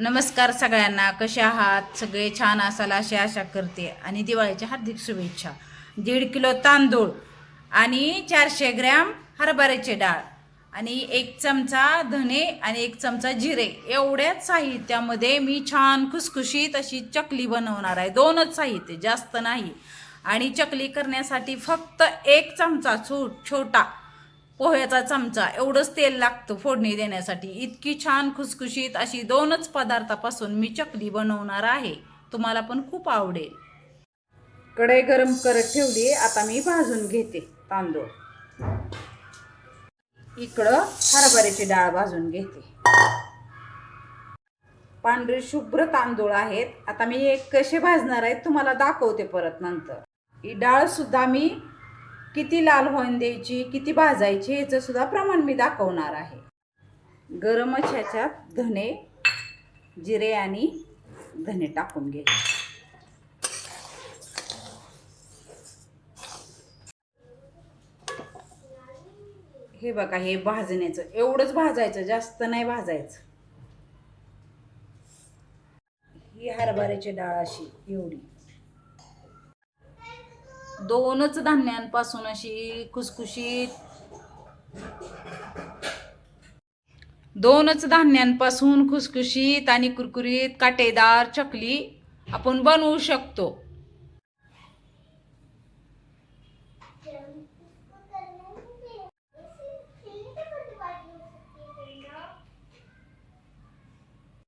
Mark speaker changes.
Speaker 1: नमस्कार सगळ्यांना. कसे आहात? सगळे छान असाल अशी आशा करते. आणि दिवाळीच्या हार्दिक शुभेच्छा. दीड किलो तांदूळ आणि चारशे ग्रॅम हरभऱ्याची डाळ आणि एक चमचा धने आणि एक चमचा जिरे. एवढ्याच साहित्यामध्ये मी छान खुसखुशीत अशी चकली बनवणार आहे. दोनच साहित्य जास्त नाही. आणि चकली करण्यासाठी फक्त एक चमचा छो छोटा पोह्याचा चमचा एवढंच तेल लागतं फोडणी देण्यासाठी. इतकी छान खुसखुशीत अशी दोनच पदार्थापासून मी चकली बनवणार आहे. तुम्हाला पण खूप आवडेल. कढई गरम करत ठेवली आता मी भाजून घेते तांदूळ. इकडं हरभऱ्याची डाळ भाजून घेते. पांढरे शुभ्र तांदूळ आहेत. आता मी एक कसे भाजणार आहेत तुम्हाला दाखवते परत नंतर. ही डाळ सुद्धा मी किती लाल होऊन द्यायची किती भाजायची ह्याचंसुद्धा प्रमाण मी दाखवणार आहे. गरमच ह्याच्यात धने जिरे आणि धने टाकून घे हे बघा हे भाजण्याचं एवढंच भाजायचं जास्त नाही भाजायचं. ही हरभऱ्याची डाळ अशी एवढी. दोनच धान्यांपासून अशी खुसखुशीत. दोनच धान्यांपासून खुसखुशीत आणि कुरकुरीत काटेदार चकली आपण बनवू शकतो.